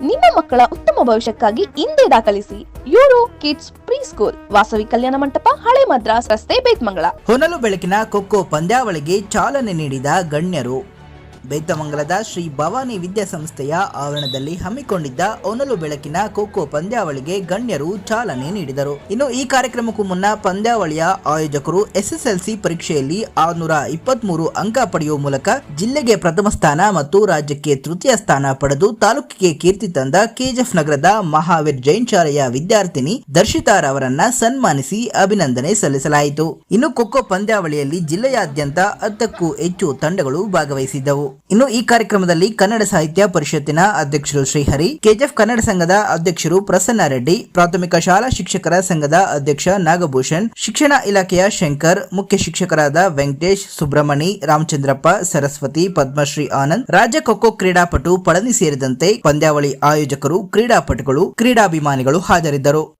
ನಿಮ್ಮ ಮಕ್ಕಳ ಉತ್ತಮ ಭವಿಷ್ಯಕ್ಕಾಗಿ ಹಿಂದೆ ದಾಖಲಿಸಿ Euro kids preschool Vasavi Kalyana Mantapa, ಹಳೆ ಮದ್ರಾಸ್ ರಸ್ತೆ ಬೇತ್ಮಂಗಳ ಹೊನಲು ಬೆಳಕಿನ ಖೋಖೋ ಪಂದ್ಯಾವಳಿಗೆ ಚಾಲನೆ ನೀಡಿದ ಗಣ್ಯರು. ಬೇತಮಂಗಲದ ಶ್ರೀ ಭವಾನಿ ವಿದ್ಯಾಸಂಸ್ಥೆಯ ಆವರಣದಲ್ಲಿ ಹಮ್ಮಿಕೊಂಡಿದ್ದ ಒನಲು ಬೆಳಕಿನ ಖೋಖೋ ಪಂದ್ಯಾವಳಿಗೆ ಗಣ್ಯರು ಚಾಲನೆ ನೀಡಿದರು. ಇನ್ನು ಈ ಕಾರ್ಯಕ್ರಮಕ್ಕೂ ಮುನ್ನ ಪಂದ್ಯಾವಳಿಯ ಆಯೋಜಕರು ಎಸ್ಎಸ್ಎಲ್ಸಿ ಪರೀಕ್ಷೆಯಲ್ಲಿ ಆರುನೂರ ಇಪ್ಪತ್ಮೂರು ಅಂಕ ಪಡೆಯುವ ಮೂಲಕ ಜಿಲ್ಲೆಗೆ ಪ್ರಥಮ ಸ್ಥಾನ ಮತ್ತು ರಾಜ್ಯಕ್ಕೆ ತೃತೀಯ ಸ್ಥಾನ ಪಡೆದು ತಾಲೂಕಿಗೆ ಕೀರ್ತಿ ತಂದ ಕೆಜಿಎಫ್ ನಗರದ ಮಹಾವೀರ್ ಜೈನ್ ಶಾಲೆಯ ವಿದ್ಯಾರ್ಥಿನಿ ದರ್ಶಿತಾರ್ ಅವರನ್ನ ಸನ್ಮಾನಿಸಿ ಅಭಿನಂದನೆ ಸಲ್ಲಿಸಲಾಯಿತು. ಇನ್ನು ಖೋಖೋ ಪಂದ್ಯಾವಳಿಯಲ್ಲಿ ಜಿಲ್ಲೆಯಾದ್ಯಂತ ಹತ್ತಕ್ಕೂ ಹೆಚ್ಚು ತಂಡಗಳು ಭಾಗವಹಿಸಿದ್ದವು. ಇನ್ನು ಈ ಕಾರ್ಯಕ್ರಮದಲ್ಲಿ ಕನ್ನಡ ಸಾಹಿತ್ಯ ಪರಿಷತ್ತಿನ ಅಧ್ಯಕ್ಷರು ಶ್ರೀಹರಿ, ಕೆಜಿಎಫ್ ಕನ್ನಡ ಸಂಘದ ಅಧ್ಯಕ್ಷರು ಪ್ರಸನ್ನ ರೆಡ್ಡಿ, ಪ್ರಾಥಮಿಕ ಶಾಲಾ ಶಿಕ್ಷಕರ ಸಂಘದ ಅಧ್ಯಕ್ಷ ನಾಗಭೂಷಣ್, ಶಿಕ್ಷಣ ಇಲಾಖೆಯ ಶಂಕರ್, ಮುಖ್ಯ ಶಿಕ್ಷಕರಾದ ವೆಂಕಟೇಶ್, ಸುಬ್ರಹ್ಮಣಿ, ರಾಮಚಂದ್ರಪ್ಪ, ಸರಸ್ವತಿ, ಪದ್ಮಶ್ರೀ ಆನಂದ್, ರಾಜ್ಯ ಖೋಖೋ ಕ್ರೀಡಾಪಟು ಪಳನಿ ಸೇರಿದಂತೆ ಪಂದ್ಯಾವಳಿ ಆಯೋಜಕರು, ಕ್ರೀಡಾಪಟುಗಳು, ಕ್ರೀಡಾಭಿಮಾನಿಗಳು ಹಾಜರಿದ್ದರು.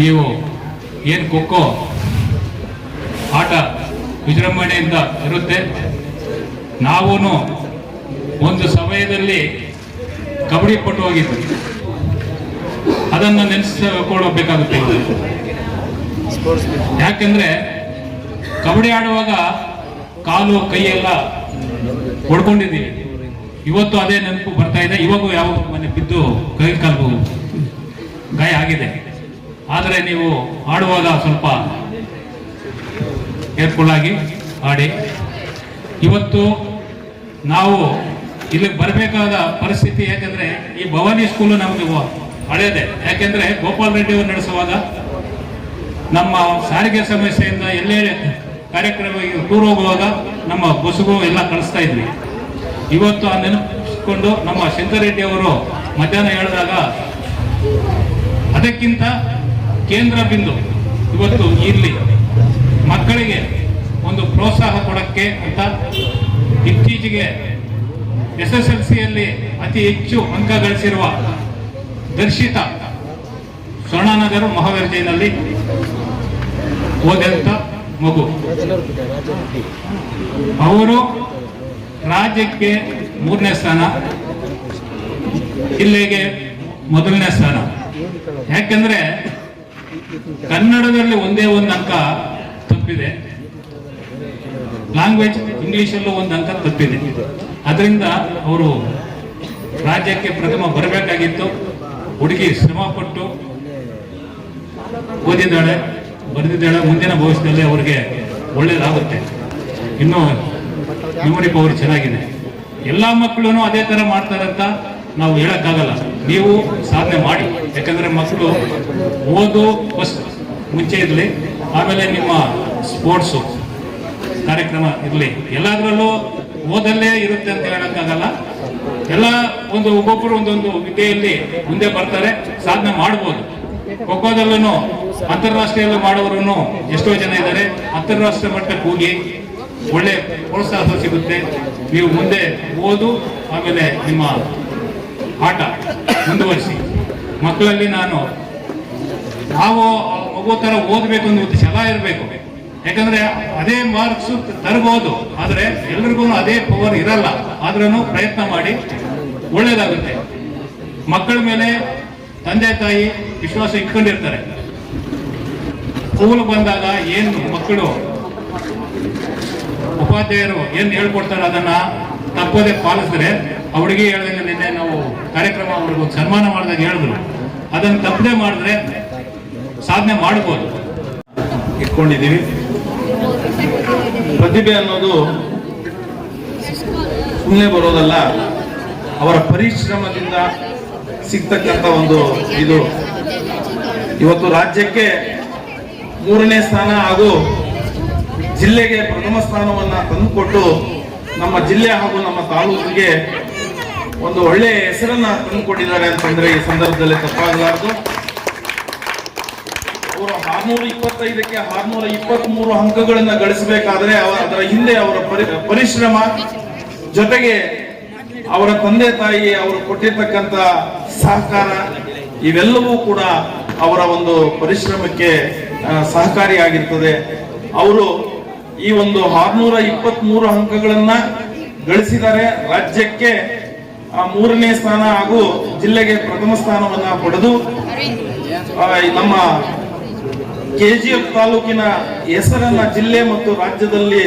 ನೀವು ಏನು ಖೋಖೋ ಆಟ ವಿಜೃಂಭಣೆಯಿಂದ ಇರುತ್ತೆ? ನಾವೂ ಒಂದು ಸಮಯದಲ್ಲಿ ಕಬಡ್ಡಿ ಪಟ್ಟು ಹೋಗಿದ್ವಿ ಅದನ್ನು ನೆನೆಸಿಕೊಳ್ಳಬೇಕಾಗುತ್ತೆ ಯಾಕೆಂದರೆ ಕಬಡ್ಡಿ ಆಡುವಾಗ ಕಾಲು, ಕೈ ಎಲ್ಲ ಹೊಡ್ಕೊಂಡಿದ್ದೀವಿ ಇವತ್ತು ಅದೇ ನೆನಪು ಬರ್ತಾ ಇದೆ. ಇವಾಗೂ ಯಾವ ಮನೆ ಬಿದ್ದು ಕೈ ಕಾಲು ಗಾಯ ಆಗಿದೆ. ಆದರೆ ನೀವು ಆಡುವಾಗ ಸ್ವಲ್ಪ ಕೇರ್ಫುಲ್ ಆಡಿ. ಇವತ್ತು ನಾವು ಇಲ್ಲಿಗೆ ಬರಬೇಕಾದ ಪರಿಸ್ಥಿತಿ ಯಾಕೆಂದ್ರೆ ಈ ಭವಾನಿ ಸ್ಕೂಲು ನಮಗೆ ಹಳೆಯದೆ ಯಾಕೆಂದ್ರೆ ಗೋಪಾಲ್ ರೆಡ್ಡಿ ಅವರು ನಡೆಸುವಾಗ ನಮ್ಮ ಸಾರಿಗೆ ಸಮಸ್ಯೆಯಿಂದ ಎಲ್ಲೇ ಕಾರ್ಯಕ್ರಮ ಟೂರ್ ಹೋಗುವಾಗ ನಮ್ಮ ಬಸ್ಗೂ ಎಲ್ಲ ಕಳಿಸ್ತಾ ಇದ್ವಿ. ಇವತ್ತು ಆ ನೆನಪಿಸ್ಕೊಂಡು ನಮ್ಮ ಶಂಕರ್ ರೆಡ್ಡಿ ಅವರು ಮಧ್ಯಾಹ್ನ ಹೇಳಿದಾಗ ಅದಕ್ಕಿಂತ ಕೇಂದ್ರ ಬಿಂದು ಇವತ್ತು ಇಲ್ಲಿ ಮಕ್ಕಳಿಗೆ ಒಂದು ಪ್ರೋತ್ಸಾಹ ಕೊಡಕ್ಕೆ ಅಂತ ಇತ್ತೀಚೆಗೆ ಎಸ್ ಎಸ್ ಎಲ್ ಸಿಯಲ್ಲಿ ಅತಿ ಹೆಚ್ಚು ಅಂಕ ಗಳಿಸಿರುವ ದರ್ಶಿತ ಸ್ವರ್ಣನಗರ ಮಹಾವೀರ್ ಜೈನಲ್ಲಿ ಓದಂತ ಮಗು. ಅವರು ರಾಜ್ಯಕ್ಕೆ ಮೂರನೇ ಸ್ಥಾನ, ಜಿಲ್ಲೆಗೆ ಮೊದಲನೇ ಸ್ಥಾನ. ಯಾಕೆಂದ್ರೆ ಕನ್ನಡದಲ್ಲಿ ಒಂದೇ ಒಂದು ಅಂಕ ತಪ್ಪಿದೆ. ಲ್ಯಾಂಗ್ವೇಜ್ ಇಂಗ್ಲಿಷಲ್ಲೂ ಒಂದು ಅಂಕ ತಪ್ಪಿದೆ. ಅದರಿಂದ ಅವರು ರಾಜ್ಯಕ್ಕೆ ಪ್ರಥಮ ಬರಬೇಕಾಗಿತ್ತು. ಹುಡುಗಿ ಶ್ರಮ ಪಟ್ಟು ಓದಿದ್ದಾಳೆ. ಬರೆದಿದ್ದಾಳೆ. ಮುಂದಿನ ಭವಿಷ್ಯದಲ್ಲಿ ಅವರಿಗೆ ಒಳ್ಳೇದಾಗುತ್ತೆ. ಇನ್ನು ಮೆಮೊರಿ ಪವರ್ ಚೆನ್ನಾಗಿದೆ. ಎಲ್ಲ ಮಕ್ಕಳು ಅದೇ ತರ ಮಾಡ್ತಾರಂತ ನಾವು ಹೇಳಕ್ಕಾಗಲ್ಲ. ನೀವು ಸಾಧನೆ ಮಾಡಿ. ಯಾಕಂದ್ರೆ ಮಕ್ಕಳು ಓದು ಫಸ್ಟ್ ಮುಂಚೆ ಇರಲಿ, ಆಮೇಲೆ ನಿಮ್ಮ ಸ್ಪೋರ್ಟ್ಸು ಕಾರ್ಯಕ್ರಮ ಇರಲಿ. ಎಲ್ಲದರಲ್ಲೂ ಓದಲ್ಲೇ ಇರುತ್ತೆ ಅಂತ ಹೇಳೋಕ್ಕಾಗಲ್ಲ. ಎಲ್ಲ ಒಂದು ಒಬ್ಬೊಬ್ಬರು ಒಂದೊಂದು ವಿದ್ಯೆಯಲ್ಲಿ ಮುಂದೆ ಬರ್ತಾರೆ, ಸಾಧನೆ ಮಾಡ್ಬೋದು. ಖೋಖೋದಲ್ಲೂ ಅಂತಾರಾಷ್ಟ್ರೀಯ ಮಾಡೋರು ಎಷ್ಟೋ ಜನ ಇದ್ದಾರೆ. ಅಂತಾರಾಷ್ಟ್ರೀಯ ಮಟ್ಟಕ್ಕೆ ಹೋಗಿ ಒಳ್ಳೆ ಪ್ರೋತ್ಸಾಹ ಸಿಗುತ್ತೆ. ನೀವು ಮುಂದೆ ಓದು, ಆಮೇಲೆ ನಿಮ್ಮ ಆಟ ಮುಂದುವರಿಸಿ. ಮಕ್ಕಳಲ್ಲಿ ನಾನು ನಾವು ಮಗು ತರ ಓದಬೇಕು ಅನ್ನೋ ಛಲ ಇರಬೇಕು. ಯಾಕಂದ್ರೆ ಅದೇ ಮಾರ್ಕ್ಸ್ ತರಬಹುದು ಆದರೆ ಎಲ್ರಿಗೂ ಅದೇ ಪವರ್ ಇರಲ್ಲ. ಆದ್ರೂ ಪ್ರಯತ್ನ ಮಾಡಿ ಒಳ್ಳೇದಾಗುತ್ತೆ. ಮಕ್ಕಳ ಮೇಲೆ ತಂದೆ ತಾಯಿ ವಿಶ್ವಾಸ ಇಟ್ಕೊಂಡಿರ್ತಾರೆ. ಸ್ಕೂಲ್ ಬಂದಾಗ ಏನು ಮಕ್ಕಳು ಉಪಾಧ್ಯಾಯರು ಏನು ಹೇಳ್ಕೊಡ್ತಾರೆ ಅದನ್ನ ತಪ್ಪದೆ ಪಾಲಿಸಿದ್ರೆ ಅವಳಿಗೆ ಹೇಳ್ದಂಗೆ ನಿನ್ನೆ ನಾವು ಕಾರ್ಯಕ್ರಮ ಅವ್ರಿಗೆ ಸನ್ಮಾನ ಮಾಡಿದಾಗ ಹೇಳಿದ್ರು. ಅದನ್ನು ತಪ್ಪದೆ ಮಾಡಿದ್ರೆ ಸಾಧನೆ ಮಾಡ್ಬೋದು. ಇಟ್ಕೊಂಡಿದ್ದೀವಿ. ಪ್ರತಿಭೆ ಅನ್ನೋದು ಸುಮ್ಮನೆ ಬರೋದಲ್ಲ, ಅವರ ಪರಿಶ್ರಮದಿಂದ ಸಿಗ್ತಕ್ಕಂಥ ಒಂದು ಇದು. ಇವತ್ತು ರಾಜ್ಯಕ್ಕೆ ಮೂರನೇ ಸ್ಥಾನ ಹಾಗೂ ಜಿಲ್ಲೆಗೆ ಪ್ರಥಮ ಸ್ಥಾನವನ್ನು ತಂದುಕೊಟ್ಟು ನಮ್ಮ ಜಿಲ್ಲೆ ಹಾಗೂ ನಮ್ಮ ತಾಲೂಕಿಗೆ ಒಂದು ಒಳ್ಳೆ ಹೆಸರನ್ನ ತಂದುಕೊಂಡಿದ್ದಾರೆ ಅಂತಂದ್ರೆ ಈ ಸಂದರ್ಭದಲ್ಲಿ ತಪ್ಪಾಗಲಾರದು. ಅವರು ಆರ್ನೂರ ಇಪ್ಪತ್ತೈದಕ್ಕೆ ಆರ್ನೂರ ಇಪ್ಪತ್ತ್ ಮೂರು ಅಂಕಗಳನ್ನ ಗಳಿಸಬೇಕಾದ್ರೆ ಅದರ ಹಿಂದೆ ಅವರ ಪರಿ- ಪರಿಶ್ರಮ, ಜೊತೆಗೆ ಅವರ ತಂದೆ ತಾಯಿ ಅವರು ಕೊಟ್ಟಿರ್ತಕ್ಕಂತ ಸಹಕಾರ, ಇವೆಲ್ಲವೂ ಕೂಡ ಅವರ ಒಂದು ಪರಿಶ್ರಮಕ್ಕೆ ಸಹಕಾರಿಯಾಗಿರ್ತದೆ ಅವರು ಈ ಒಂದು ಆರ್ನೂರ ಇಪ್ಪತ್ತ್ ಮೂರು ಅಂಕಗಳನ್ನ ಗಳಿಸಿದ್ದಾರೆ. ರಾಜ್ಯಕ್ಕೆ ಆ, ಮೂರನೇ ಸ್ಥಾನ ಹಾಗೂ ಜಿಲ್ಲೆಗೆ ಪ್ರಥಮ ಸ್ಥಾನವನ್ನ ಪಡೆದು ನಮ್ಮ ಕೆಜಿಎಫ್ ತಾಲೂಕಿನ ಹೆಸರನ್ನ ಜಿಲ್ಲೆ ಮತ್ತು ರಾಜ್ಯದಲ್ಲಿ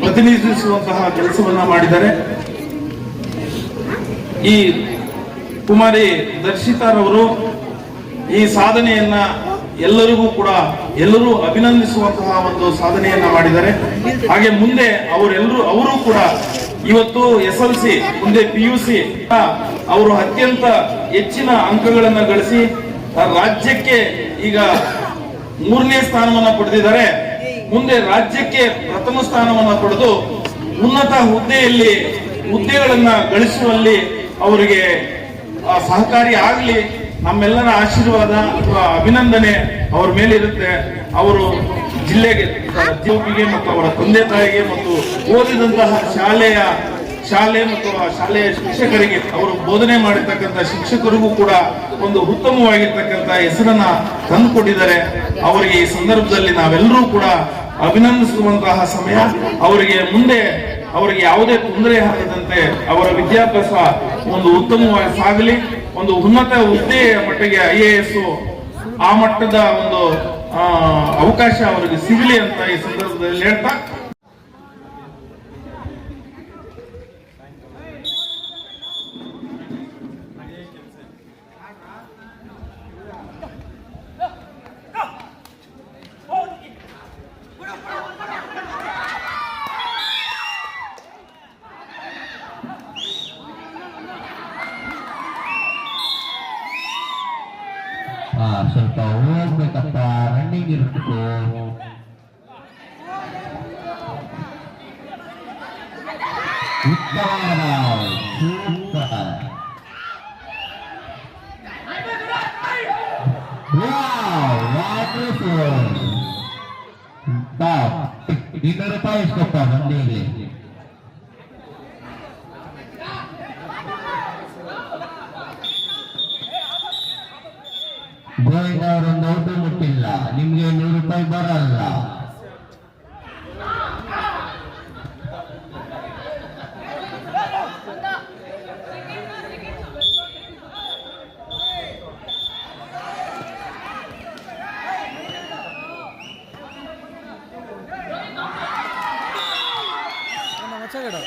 ಪ್ರತಿನಿಧಿಸುವಂತಹ ಕೆಲಸವನ್ನ ಮಾಡಿದ್ದಾರೆ. ಈ ಕುಮಾರಿ ದರ್ಶಿತಾರವರು ಈ ಸಾಧನೆಯನ್ನ ಎಲ್ಲರಿಗೂ ಕೂಡ ಎಲ್ಲರೂ ಅಭಿನಂದಿಸುವಂತಹ ಒಂದು ಸಾಧನೆಯನ್ನ ಮಾಡಿದ್ದಾರೆ. ಹಾಗೆ ಮುಂದೆ ಅವರೆಲ್ಲರೂ ಅವರು ಕೂಡ ಇವತ್ತು ಎಸ್ ಎಲ್ ಸಿ ಮುಂದೆ ಪಿ ಯು ಸಿ ಅವರು ಅತ್ಯಂತ ಹೆಚ್ಚಿನ ಅಂಕಗಳನ್ನ ಗಳಿಸಿ ರಾಜ್ಯಕ್ಕೆ ಈಗ ಮೂರನೇ ಸ್ಥಾನವನ್ನ ಪಡೆದಿದ್ದಾರೆ. ಮುಂದೆ ರಾಜ್ಯಕ್ಕೆ ಪ್ರಥಮ ಸ್ಥಾನವನ್ನ ಪಡೆದು ಉನ್ನತ ಹುದ್ದೆಯಲ್ಲಿ ಹುದ್ದೆಗಳನ್ನ ಗಳಿಸುವಲ್ಲಿ ಅವರಿಗೆ ಸಹಕಾರಿ ಆಗಲಿ, ನಮ್ಮೆಲ್ಲರ ಆಶೀರ್ವಾದ ಅಥವಾ ಅಭಿನಂದನೆ ಅವ್ರ ಮೇಲಿರುತ್ತೆ. ಅವರು ಜಿಲ್ಲೆಗೆ, ಉದ್ಯೋಗಿಗೆ ಮತ್ತು ಅವರ ತಂದೆ ತಾಯಿಗೆ ಮತ್ತು ಓದಿದಂತಹ ಶಾಲೆಯ ಶಾಲೆ ಮತ್ತು ಆ ಶಾಲೆಯ ಶಿಕ್ಷಕರಿಗೆ ಅವರು ಬೋಧನೆ ಮಾಡಿರ್ತಕ್ಕಂಥ ಶಿಕ್ಷಕರಿಗೂ ಕೂಡ ಒಂದು ಉತ್ತಮವಾಗಿರ್ತಕ್ಕಂಥ ಹೆಸರನ್ನ ತಂದುಕೊಟ್ಟಿದ್ದಾರೆ. ಅವರಿಗೆ ಈ ಸಂದರ್ಭದಲ್ಲಿ ನಾವೆಲ್ಲರೂ ಕೂಡ ಅಭಿನಂದಿಸುವಂತಹ ಸಮಯ. ಅವರಿಗೆ ಮುಂದೆ ಅವರಿಗೆ ಯಾವುದೇ ತೊಂದರೆ ಆಗದಂತೆ ಅವರ ವಿದ್ಯಾಭ್ಯಾಸ ಒಂದು ಉತ್ತಮವಾಗಿ ಸಾಗಲಿ ಒಂದು ಉನ್ನತ ಹುದ್ದೆಯ ಮಟ್ಟಿಗೆ ಐ ಎ ಎಸ್ ಆ ಮಟ್ಟದ ಒಂದು ಅವಕಾಶ ಅವರಿಗೆ ಸಿಗಲಿ ಅಂತ ಈ ಸಂದರ್ಭದಲ್ಲಿ ಹೇಳ್ತಾ ಇನ್ನೂರು ರೂಪಾಯಿ ಎಷ್ಟಪ್ಪ ರನ್ನಿಂಗ್ ಗೋವಿಂದ ಅವರೊಂದು ಔಟು ಮುಟ್ಟಿಲ್ಲ. ನಿಮ್ಗೆ ನೂರು ರೂಪಾಯಿ ಬರಲ್ಲ. వచ్చాడు